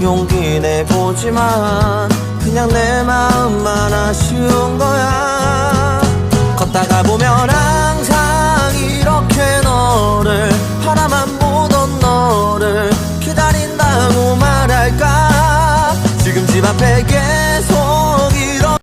용기 내보지만 그냥 내 마음만 아쉬운 거야. 걷다가 보면 항상 이렇게 너를 바라만 보던 너를 기다린다고 말할까? 지금 집 앞에